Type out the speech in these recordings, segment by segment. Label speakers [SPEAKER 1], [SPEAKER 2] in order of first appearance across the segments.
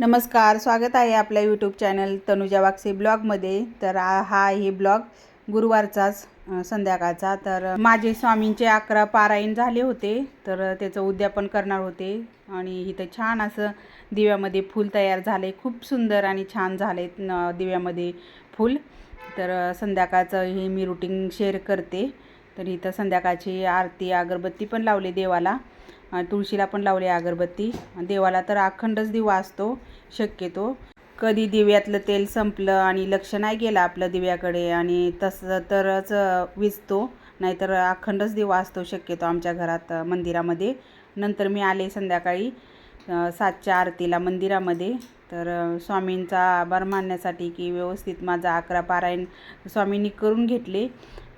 [SPEAKER 1] नमस्कार स्वागत आहे आपल्या यूट्यूब चॅनल तनुजा वागसे ब्लॉगमध्ये तर हा आहे ब्लॉग गुरुवारचाच संध्याकाळचा. तर माझे स्वामींचे अकरा पारायण झाले होते तर त्याचं उद्यापन करणार होते. आणि इथं छान असं दिव्यामध्ये फूल तयार झाले. खूप सुंदर आणि छान झाले दिव्यामध्ये फूल. तर संध्याकाळचं हे मी रुटीन शेअर करते. तर इथं संध्याकाळची आरती अगरबत्ती पण लावली देवाला. तुळशीला पण लावली अगरबत्ती. देवाला तर अखंडच दिवा असतो शक्यतो. कधी दिव्यातलं तेल संपलं आणि लक्ष नाही गेलं आपलं दिव्याकडे आणि तसं तरच विजतो. नाहीतर अखंडच दिवा असतो शक्यतो आमच्या घरात मंदिरामध्ये. नंतर मी आले संध्याकाळी सातच्या आरतीला मंदिरामध्ये. तर स्वामींचा आभार मानण्यासाठी की व्यवस्थित माझा अकरा पारायण स्वामींनी करून घेतले.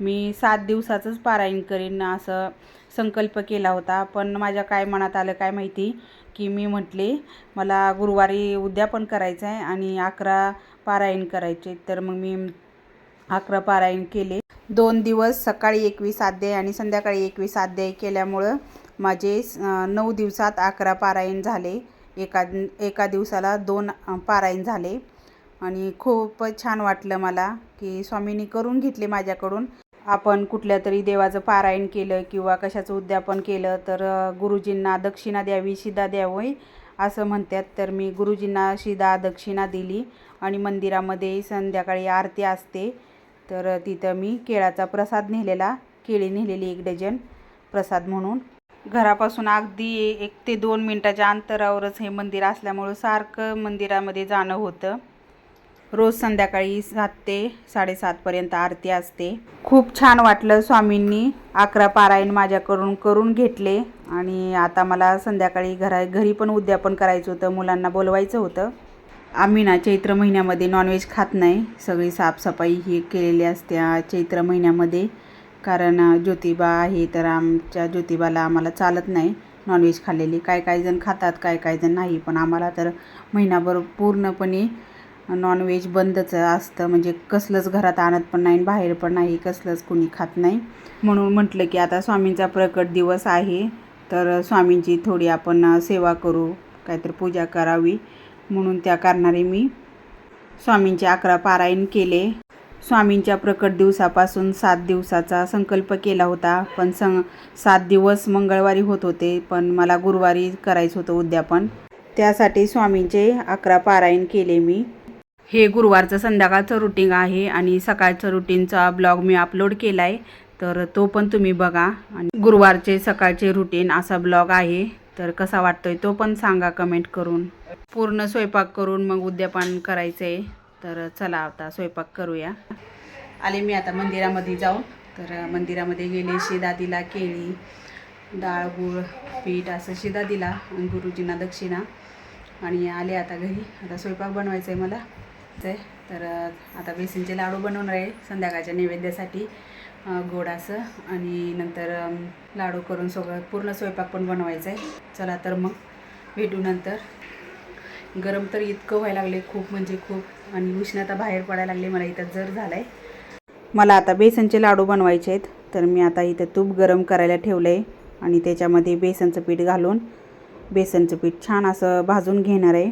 [SPEAKER 1] मी सात दिवसाचंच पारायण करीन असं संकल्प केला होता. पण माझ्या काय मनात आलं काय माहिती की मी म्हटले मला गुरुवारी उद्या पण करायचं आहे आणि अकरा पारायण करायचे. तर मग मी अकरा पारायण केले. दोन दिवस सकाळी एकवीस अध्याय आणि संध्याकाळी एकवीस अध्याय केल्यामुळं माझे नऊ दिवसात अकरा पारायण झाले. एका एका दिवसाला दोन पारायण झाले. आणि खूप छान वाटलं मला की स्वामींनी करून घेतले माझ्याकडून. आपण कुठल्या तरी देवाचं पारायण केलं किंवा कशाचं उद्यापन केलं तर गुरुजींना दक्षिणा द्यावी शिदा द्यावी असं म्हणतात. तर मी गुरुजींना शिदा दक्षिणा दिली आणि मंदिरामध्ये संध्याकाळी आरती असते. तर तिथं मी केळाचा प्रसाद नेलेला केळी नेलेली एक डझन प्रसाद म्हणून. घरापासून अगदी एक ते दोन मिनटाच्या अंतरावरच हे मंदिर असल्यामुळं सारखं मंदिरामध्ये जाणं होतं. रोज संध्याकाळी सात ते साडेसातपर्यंत आरती असते. खूप छान वाटलं स्वामींनी अकरा पारायण माझ्याकडून करून घेतले आणि आता मला संध्याकाळी घरा घरी पण उद्यापन करायचं होतं मुलांना बोलवायचं होतं. आम्ही ना चैत्र महिन्यामध्ये नॉनव्हेज खात नाही. सगळी साफसफाई ही केलेली असते चैत्र महिन्यामध्ये. कारण ज्योतिबा आहे तर आमच्या ज्योतिबाला आम्हाला चालत नाही नॉनव्हेज खाल्लेली. काय काय जण खातात काय काय जण नाही. पण आम्हाला तर महिनाभर पूर्णपणे नॉनव्हेज बंदच असतं. म्हणजे कसलंच घरात आणत पण नाही बाहेर पण नाही कसलंच कोणी खात नाही. म्हणून म्हटलं की आता स्वामींचा प्रकट दिवस आहे. तर स्वामींची थोडी आपण सेवा करू काहीतरी पूजा करावी. म्हणून त्या कारणाने मी स्वामींचे अकरा पारायण केले. स्वामींच्या प्रकट दिवसापासून सात दिवसाचा संकल्प केला होता. पण सं सात दिवस मंगळवारी होत होते. पण मला गुरुवारी करायचं होतं उद्यापन. त्यासाठी स्वामींचे अकरा पारायण केले मी. हे गुरुवारचं संध्याकाळचं रुटीन आहे आणि सकाळचं रुटीनचा ब्लॉग मी अपलोड केला आहे तर तो पण तुम्ही बघा. आणि गुरुवारचे सकाळचे रुटीन असा ब्लॉग आहे. तर कसा वाटतोय तो पण सांगा कमेंट करून. पूर्ण स्वयंपाक करून मग उद्यापन करायचं आहे तर चला आता स्वयंपाक करूया. आले मी आता मंदिरामध्ये जाऊन. तर मंदिरामध्ये गेले शिदा दिला केळी डाळ गूळ पीठ असं शिदा दिला. गुरुजींना दक्षिणा. आणि आले आता घरी. आता स्वयंपाक बनवायचा आहे मला. ते तर आता बेसनचे लाडू बनवणार आहे संध्याकाळच्या नैवेद्यासाठी अं, गोड असं. आणि नंतर लाडू करून सगळं पूर्ण स्वयंपाक पण बनवायचा आहे चला तर मग भेटू नंतर. गरम तर इतकं व्हायला लागले खूप म्हणजे खूप. आणि उष्णता बाहेर पडायला लागली मला इथं जर झालं आहे मला आता बेसनचे लाडू बनवायचे आहेत. तर मी आता इथं तूप गरम करायला ठेवलं आहे आणि त्याच्यामध्ये बेसनचं पीठ घालून बेसनचं पीठ छान असं भाजून घेणार आहे.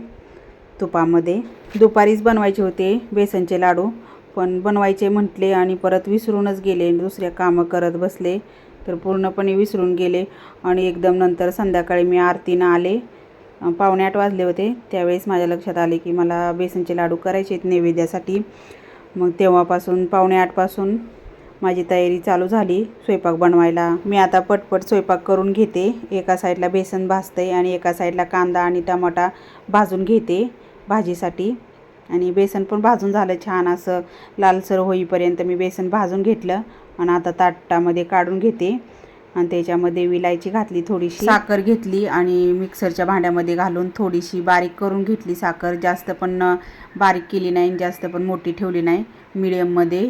[SPEAKER 1] तुपामध्ये. दुपारीच बनवायचे होते बेसनचे लाडू पण बनवायचे म्हटले आणि परत विसरूनच गेले. दुसऱ्या कामं करत बसले तर पूर्णपणे विसरून गेले आणि एकदम नंतर संध्याकाळी मी आरतीनं आले. पावणे आठ वाजले होते. त्यावेळेस माझ्या लक्षात आले की मला बेसनचे लाडू करायचे आहेत नैवेद्यासाठी. मग तेव्हापासून पावणे आठपासून माझी तयारी चालू झाली स्वयंपाक बनवायला. मी आता पटपट स्वयंपाक करून घेते. एका साईडला बेसन भाजते आणि एका साईडला कांदा आणि टमाटा भाजून घेते भाजीसाठी. आणि बेसन पण भाजून झालं छान असं. लालसर होईपर्यंत मी बेसन भाजून घेतलं आणि आता ताटामध्ये काढून घेते. आणि त्याच्यामध्ये विलायची घातली थोडीशी. साखर घेतली आणि मिक्सरच्या भांड्यामध्ये घालून थोडीशी बारीक करून घेतली साखर. जास्त पण बारीक केली नाही आणि जास्त पण मोठी ठेवली नाही. मिडियममध्ये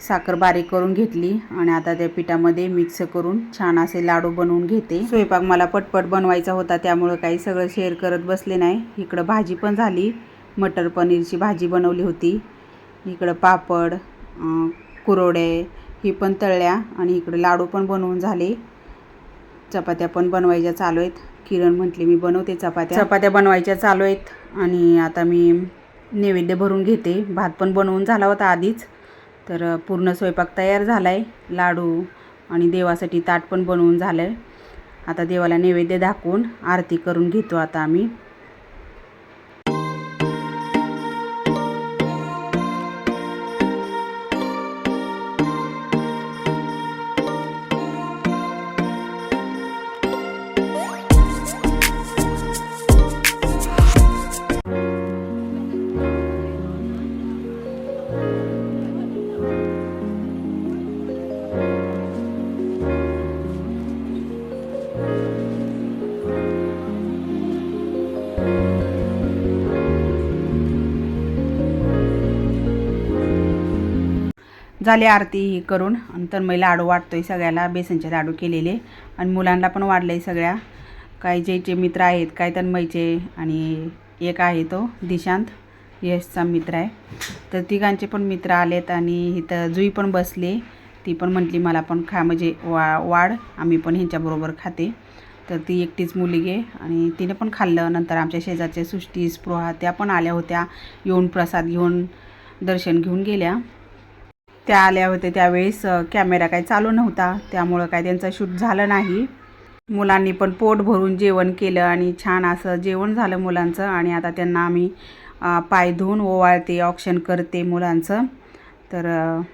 [SPEAKER 1] साखर बारीक करून घेतली आणि आता त्या पिठामध्ये मिक्स करून छान असे लाडू बनवून घेते. स्वयंपाक मला पटपट बनवायचा होता त्यामुळं काही सगळं शेअर करत बसले नाही. इकडं भाजी पण झाली. मटर पनीरची भाजी बनवली होती. इकडं पापड कुरोडे हे ही पण तळल्या आणि इकडं लाडू पण बनवून झाले. चपात्या पण बनवायच्या चालू आहेत. किरण म्हटली मी बनवते चपात्या. चपात्या बनवायच्या चालू आहेत आणि आता मी नैवेद्य भरून घेते. भात पण बनवून झाला होता आधीच. तर पूर्ण स्वयंपाक तयार झाला आहे लाडू आणि देवासाठी ताट पण बनवून झालं आहे आता देवाला नैवेद्य दाखवून आरती करून घेतो आता आम्ही. झाली आरती ही करून. नंतर तन्मय लाडू आहे सगळ्याला बेसनचे लाडू केलेले. आणि मुलांना पण वाढलं आहे सगळ्या. काही जे जे मित्र आहेत काय तन्मयचे आणि एक आहे तो दिशांत. यशचा मित्र आहे. तर तिघांचे पण मित्र आलेत आणि इथं जुई पण बसले. ती पण म्हटली मला पण खा म्हणजे वा वाढ. आम्ही पण ह्यांच्याबरोबर खाते. तर ती एकटीच मुलगी आहे आणि तिने पण खाल्लं. नंतर आमच्या शेजारच्या सृष्टी स्पृहा त्या पण आल्या होत्या. येऊन प्रसाद घेऊन दर्शन घेऊन गेल्या. त्या आल्या होत्या त्यावेळेस कॅमेरा काही चालू नव्हता. त्यामुळं काय त्यांचा शूट झालं नाही. मुलांनी पण पोट भरून जेवण केलं आणि छान असं जेवण झालं मुलांचं आणि आता त्यांना आम्ही पाय धुवून ओवाळते ऑक्शन करते मुलांचं. तर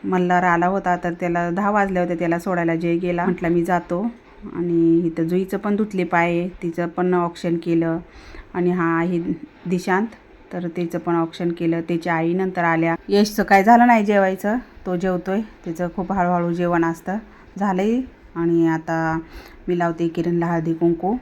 [SPEAKER 1] मल्हार आला होता तर त्याला दहा वाजले होते त्याला सोडायला जय गेला. म्हटलं मी जातो. आणि इथं जुईचं पण धुतले पाय तिचं पण ऑक्शन केलं. आणि हा आहे दिशांत. तर त्याचं पण ऑप्शन केलं. त्याच्या आई नंतर आल्या. यशचं काय झालं नाही जेवायचं? तो जेवतोय. त्याचं खूप हळूहळू जेवण असतं. झालंय. आणि आता मी लावते किरणला हळदी कुंकू.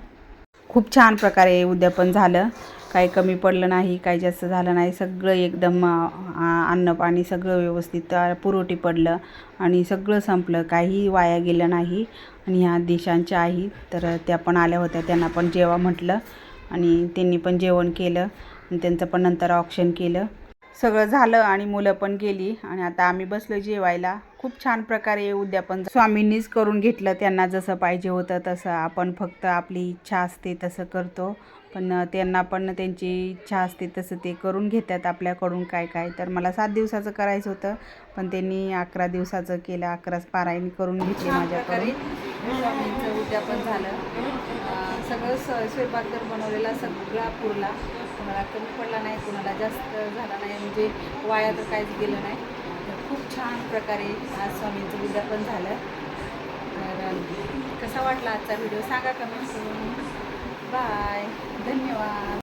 [SPEAKER 1] खूप छान प्रकारे उद्यापन झालं. काही कमी पडलं नाही काही जास्त झालं नाही. सगळं एकदम अन्न पाणी सगळं व्यवस्थित अं, पुरवठी पडलं. आणि सगळं संपलं. काही वाया गेलं नाही. आणि ह्या देशांच्या आई तर त्या पण आल्या होत्या. त्यांना पण जेवा म्हटलं. आणि त्यांनी पण जेवण केलं. त्यांचं पण नंतर ऑप्शन केलं. सगळं झालं आणि मुलं पण गेली. आणि आता आम्ही बसलो जेवायला. खूप छान प्रकारे उद्यापन स्वामींनीच करून घेतलं. त्यांना जसं पाहिजे होतं तसं. आपण फक्त आपली इच्छा असते तसं करतो. पण त्यांना पण त्यांची इच्छा असते तसं ते करून घेतात आपल्याकडून काय काय. तर मला सात दिवसाचं करायचं होतं. पण त्यांनी अकरा दिवसाचं केलं. अकराच पारायणी करून घेतली माझ्याकडे स्वामींचं उद्यापन झालं. सगळं स स्वयंपाक जर बनवलेला सगळा पुरला. कोणाला कमी पडला नाही कोणाला जास्त झाला नाही म्हणजे वाया तर काहीच गेलं नाही. तर खूप छान प्रकारे आज स्वामींचं उद्यापन झालं. तर कसा वाटला आजचा व्हिडिओ सांगा कमेंट करून. बाय धन्यवाद.